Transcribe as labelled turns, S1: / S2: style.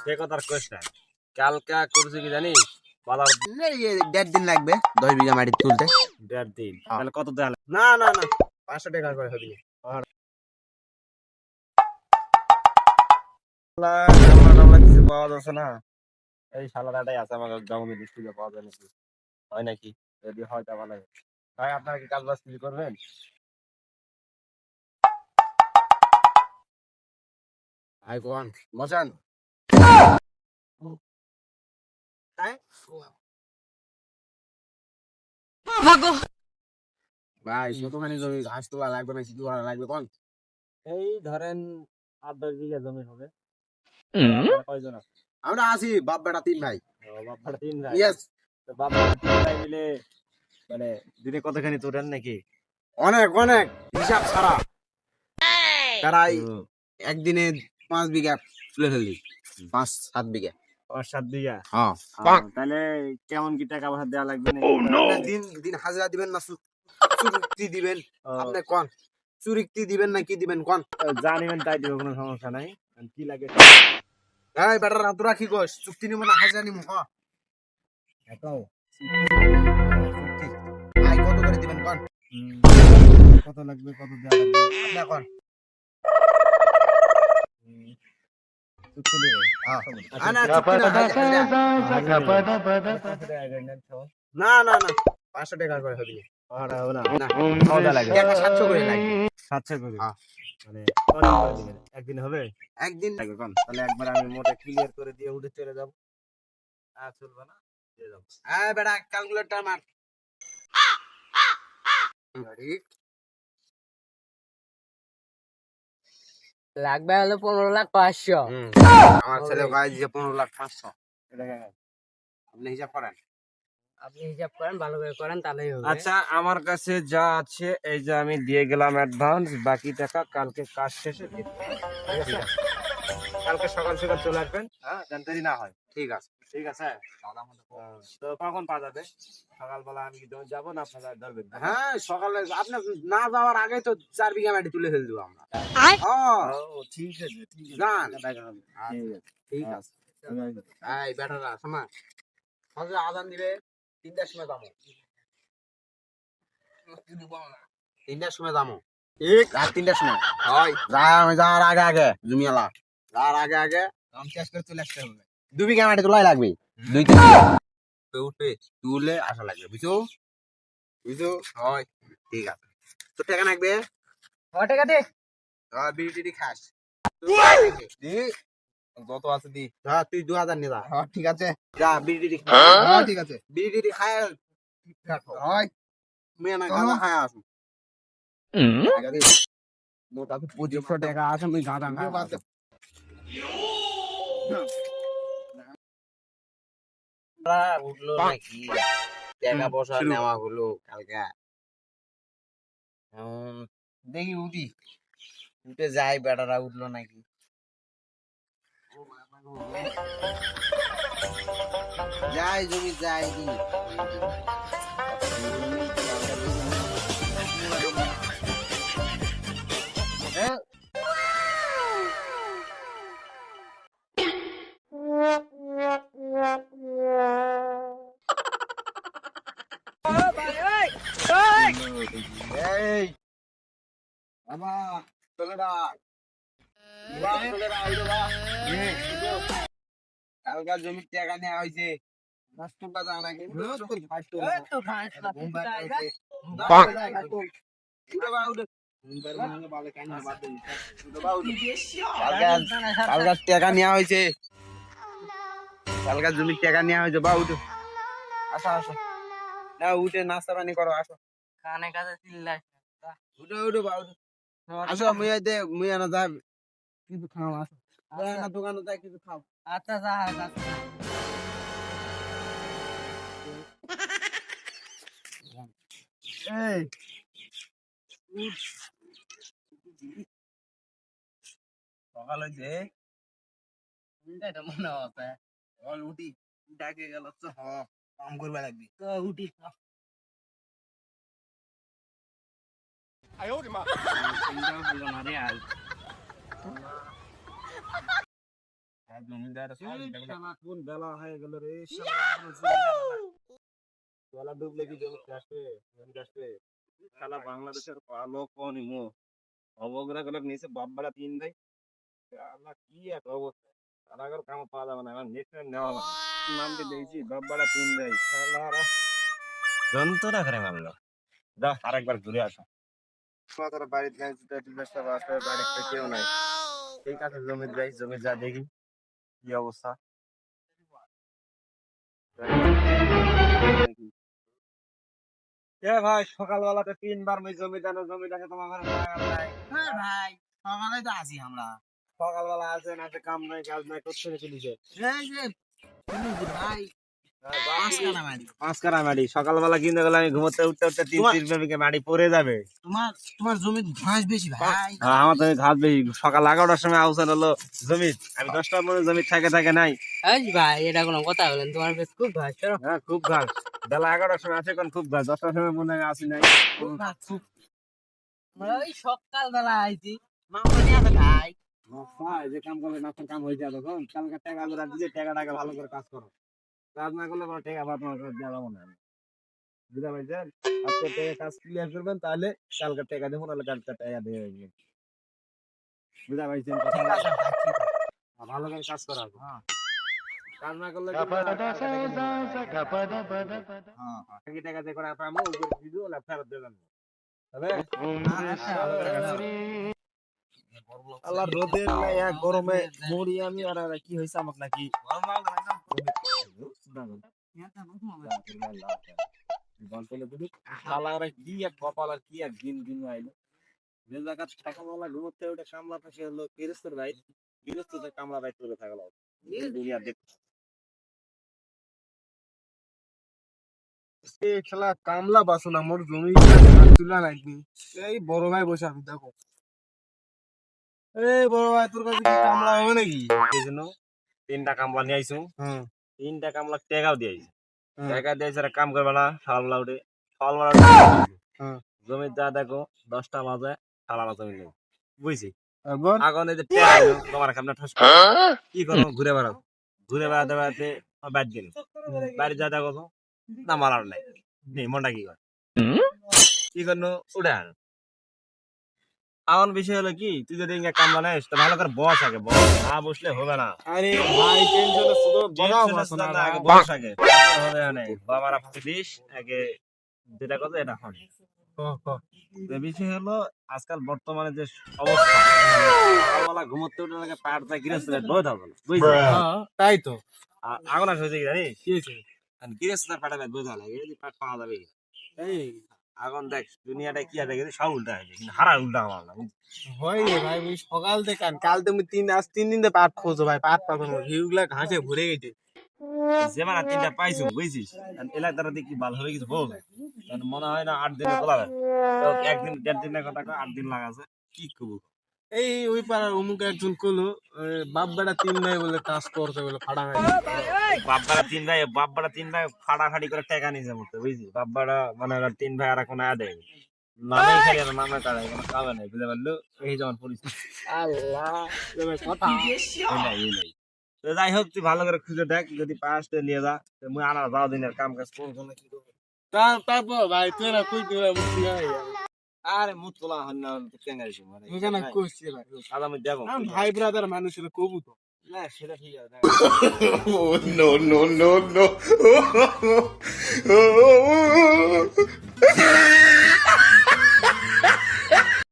S1: সে কথার কোয়েশ্চেন কালকা করছি কি জানিস? বাজার
S2: দেড় দিন লাগবে দশ বিঘা মাটি তুলতে।
S1: দেড় দিন।
S2: হ্যাঁ।
S1: তাহলে কত দেওয়া না না না পাঁচশো টাকা করে হবে। আমরা কিছু পাওয়া যাচ্ছে না। এই সালাদাটাই আছে আমার জমি খুঁজে পাওয়া যায় নাকি? হয় নাকি? যদি হয় তা ভালো। ভাই আপনারা কি কাজ বাজ কিছু করবেন?
S2: আই কোন বসান। ভাই কতখানি জমি ঘাস তোলা লাগবে না কিছু করা লাগবে কোন
S1: এই ধরেন আট দশ বিঘা জমি হবে। কয়জন আছে?
S2: আমরা আছি বাপ বেটা তিন ভাই।
S1: বাপ ভাড়া তিন ভাই।
S2: ইয়েস
S1: বাপ ভাড়া তিন ভাই মিলে মানে দিনে কতখানি তোলেন নাকি?
S2: অনেক অনেক। হিসাব ছাড়া। একদিনে পাঁচ বিঘা তুলে ফেললি। পাঁচ সাত বিঘা।
S1: সাত বিঘা
S2: হ্যাঁ।
S1: তাহলে কেমন কি টাকা পয়সা দেওয়া লাগবে
S2: দিন দিন হাজিরা দিবেন না চুক্তি দিবেন। আপনি কোন? চুরিক্তি দিবেন না কি দিবেন কোন?
S1: যা নিবেন তাই দিব কোনো সমস্যা নাই। কি লাগে?
S2: এই বেটারা তোরা কি কস চুক্তি নিব না হাজিরা নিব হ।
S1: এটাও।
S2: চুক্তি কত করে দিবেন কোন?
S1: কত লাগবে কত দেওয়া লাগবে?
S2: আপনি কোন
S1: হুম, চুক্তি নেবে।
S2: হ্যাঁ
S1: আচ্ছা, একদিন হবে
S2: একদিন
S1: তাহলে একবার আমি মোটা ক্লিয়ার করে দিয়ে উঠে চলে যাব আর চলবে না
S2: বেটা ক্যালকুলেটর মার
S3: লাগবে হলো পনেরো লাখ পাঁচশো।
S2: আমার ছেলে যে পনেরো লাখ পাঁচশো। আপনি হিসাব করেন।
S3: আপনি হিসাব করেন ভালো করে করেন তাহলেই হবে।
S1: আচ্ছা আমার কাছে যা আছে এই যে আমি দিয়ে গেলাম অ্যাডভান্স বাকি টাকা কালকে কাজ শেষে ঠিক আছে? কালকে সকাল সকাল চলে আসবেন। হ্যাঁ যেন না হয়।
S2: ঠিক আছে।
S1: ঠিক আছে? তো কখন পাওয়া যাবে? সকালবেলা আমি যাব না আপনারা ধরবেন
S2: হ্যাঁ সকালে আপনি না যাওয়ার আগে তো চার বিঘা মাটি তুলে ফেল দেবো আমরা। হ্যাঁ,
S1: ঠিক আছে ঠিক আছে।
S2: যান।
S1: ঠিক আছে।
S2: এই বেটারা শোনা সকালে আজান দিবে তিনটার সময় যাব। তিনটার সময় যাব। ঠিক। রাত তিনটার সময়। হয়। যা আমি যাওয়ার আগে আগে জমিয়ালা। যাওয়ার আগে আগে। কাম শেষ করে চলে আসতে হবে। দু বিঘা মাটি তোলাই লাগবে। দুই। উঠবে তুলে আসা লাগবে বুঝছ? বুঝছ? হয় ঠিক আছে। তো টাকা লাগবে?
S3: ছ টাকা দে।
S2: বিড়ি খাস। দি
S1: যত আছে দি।
S2: যা তুই দু হাজার নিয়ে যা।
S1: হ্যাঁ ঠিক আছে।
S2: যা বিড়ি টিড়ি
S1: হ্যাঁ ঠিক আছে।
S2: বিড়ি খায়
S1: হয়।
S2: মেয়ে না গাঁজা খায় আসুন
S1: মোটা তো পঁচিশশো টাকা আছে আমি গাঁদা খাই
S2: উঠল নাকি? টাকা পয়সা নেওয়া হলো কালকা। এখন দেখি উঠি। উঠে যাই বেটারা উঠল নাকি? যাই জমি যাই কালকার জমির টাকা নেওয়া হয়েছে। টাকা নেওয়া হয়েছে। কালকার জমির টাকা নেওয়া হয়েছে। বা উঠো। আসো আসো। না উঠে নাস্তা পানি করো আসো।
S3: কানে কাছে
S2: উঠো উঠো বা উঠো। আসো মুই দে মুই না যাব কিছু খাও আসো। না দোকানে যাই কিছু খাও।
S3: আচ্ছা যা আচ্ছা
S2: এই সকাল হয়েছে
S3: এটা মনে হচ্ছে
S2: উঠি ডাকে গেল হ কাম করবা লাগবি।
S3: তো উঠি
S1: আর জমিদার কোন বেলা হয়ে গেল রে গলা ডুবলে কি বাংলাদেশের অবগ্রা গুলো নিচে বাব্বারা তিন ভাই আল্লাহ কি এক অবস্থা সারাগর কাম পাওয়া যাবে না আমার নেট নেওয়া হবে বাব্বারা তিন ভাই যন্ত্রণা করে মারলো যা আরেকবার ঘুরে আসো তোমাদের বাড়িতে নাই দুটা টিলাসটা বাড়িতে কেউ নাই। ঠিক আছে জমির যাই জমি যা দেখি কি অবস্থা? এ ভাই সকালবেলাতে তিনবার মই জমি দানো জমি দানো তোমার ঘরে নাই?
S2: হ্যাঁ ভাই সকালে তো আসি আমরা।
S1: সকালবেলা আছে না আছে কাম নাই কাজ নাই করতে
S2: ভাই? পাঁচ কানা মারি
S1: মাটি সকালবেলা কিনতে গেলে আমি ঘুমোতে উঠতে উঠতে তিন
S2: তোমার-
S1: তিন বিঘে মাটি পড়ে যাবে।
S2: তোমার তোমার জমি ঘাস বেশি ভাই।
S1: আমার তো ঘাস বেশি। সকাল এগারোটার সময় আউসান হলো জমি আমি দশটার মধ্যে জমি থাকে থাকে নাই।
S3: ভাই এটা কোনো কথা বলেন। তোমার বেশ খুব ভাই চলো।
S1: হ্যাঁ খুব ঘাস। বেলা এগারোটার সময় আছে এখন খুব ঘাস। দশটার সময় মনে হয় আসি নাই।
S3: ওই সকাল বেলা আইছি
S2: মামা নিয়ে ভাই
S1: ভাই, যে কাম করলে না কাম হয়ে তখন কালকে টাকা ভালো করে কাজ করো। কাজ না করলে কোনো টাকা ভাত তোমার দেওয়া যাব না। বুঝতে পারছেন? আজকে টাকা কাজ ক্লিয়ার করবেন তাহলে কালকে টাকা দেবো নাহলে কালকে টাকা দিয়ে দেবেন বুঝতে পারছেন ভালো করে কাজ করা হ্যাঁ। কাজ না করলে। হ্যাঁ, হ্যাঁ। টাকা দিয়ে করে আপনার মুখ উপরে দিয়ে দিও, না ফেরত দেবেন আল্লাহ রোদের গরমে মরি আমি আর আর কি হয়েছে আমার নাকি? শালারা কি এক কপাল আর কি এক দিন দিন আইলো যে জায়গা সকালবেলা ঘুমোতে উঠে কামলা পাশে হলো গৃহস্থের ভাই গৃহস্থতে কামলা ভাই করে থাকল। এই দুনিয়া দেখ
S4: খেলা কামলা বাসো না মোর জমি তুলা এই বড় ভাই বসে আমি দেখো। এই বড় ভাই তোর কাছে কামলা হবে নাকি?
S1: এই জন্য তিনটা কামলা নিয়ে আইসু
S4: হুম।
S1: তিনটা কামলা টেকাও দিয়ে আইসু
S4: হুম।
S1: টাকা দিয়েছে আর কাম করবে না সকালবেলা উঠে
S4: হুম।
S1: জমির যা দেখো দশটা বাজে সালালা জমি নেই বুঝছি? আগুন এই যে তোমার ঠস করে। কি করো ঘুরে বেড়াও ঘুরে বেড়াতে বেড়াতে বাদ গেল। বাড়ি যা দেখো না মারার নাই। নেই মনটা কি করে? কি করল উড়ে আনো। আমার বিষয় হলো কি তুই যদি ইঙ্গা কাম বানাইস তো ভালো করে বস আগে বস। না বসলে হবে না।
S4: আরে ভাই টেনশনে শুধু বড়াও
S1: টেনশনের
S4: না
S1: না, আগে বস আগে। হবে না বাবারা ফাঁকি দিস আগে যেটা কথা এটা হয়। বিষয় হলো আজকাল বর্তমানে যে অবস্থা সকালবেলা ঘুমোতে উঠে লাগে পাড়টা গিরেছে বই থাকবে বুঝলি?
S4: হ্যাঁ, তাই তো।
S1: আগুন আসে জানিস? বই লাগে পাওয়া যাবে।
S4: এই
S1: এখন দেখ দুনিয়াটা কি আছে দেখি সব উল্টা হয়েছে কিন্তু হারা উল্টা আমার না
S4: হয় রে ভাই ওই সকাল থেকে কাল তুমি তিন আজ তিন দিন পাট খোঁজো ভাই পাট পাবো না ঘাসে ভরে গেছে।
S1: যে মানে তিনটা পাইছো বুঝছিস? এলাক দ্বারা দেখি ভালো হয়ে গেছে বল। আর মনে হয় না আট দিনে তোলা একদিন দেড় দিনের কথা আট দিন লাগাছে কি করব
S4: এই ওই পাড়ার অমুক একজন কলো বাপ বেটা তিন ভাই বলে কাজ করতে বলে ফাড়া ভাই
S1: বাব্বারা তিন ভাই বাব্বারা তিন ভাই ফাটাফাটি করে টাকা নিয়ে যাব তো বুঝলি? বাব্বারা মানে ওরা তিন ভাই আর এখন আয় দেয় নামে খালি আর নামে কাড়াই কোনো কামে নাই বুঝতে পারল? এই যেমন পরিস্থিতি
S4: আল্লাহ! কথা।
S1: এই নাই তো যাই হোক তুই ভালো করে খুঁজে দেখ যদি পাস তো নিয়ে যা। তো মুই আনা যাও দিনের কাম কাজ করব। না কি করব
S4: তারপর ভাই তুই না কই হয়
S1: আরে মুত তোলা হন না কেঙ্গারি আইছি মানে
S4: এখানে কইছি ভাই
S1: আজ আমি দেবো
S4: আমি ভাই ব্রাদার মানুষের কবু তো
S1: না সেটা ঠিক আছে
S5: নো নো নো no!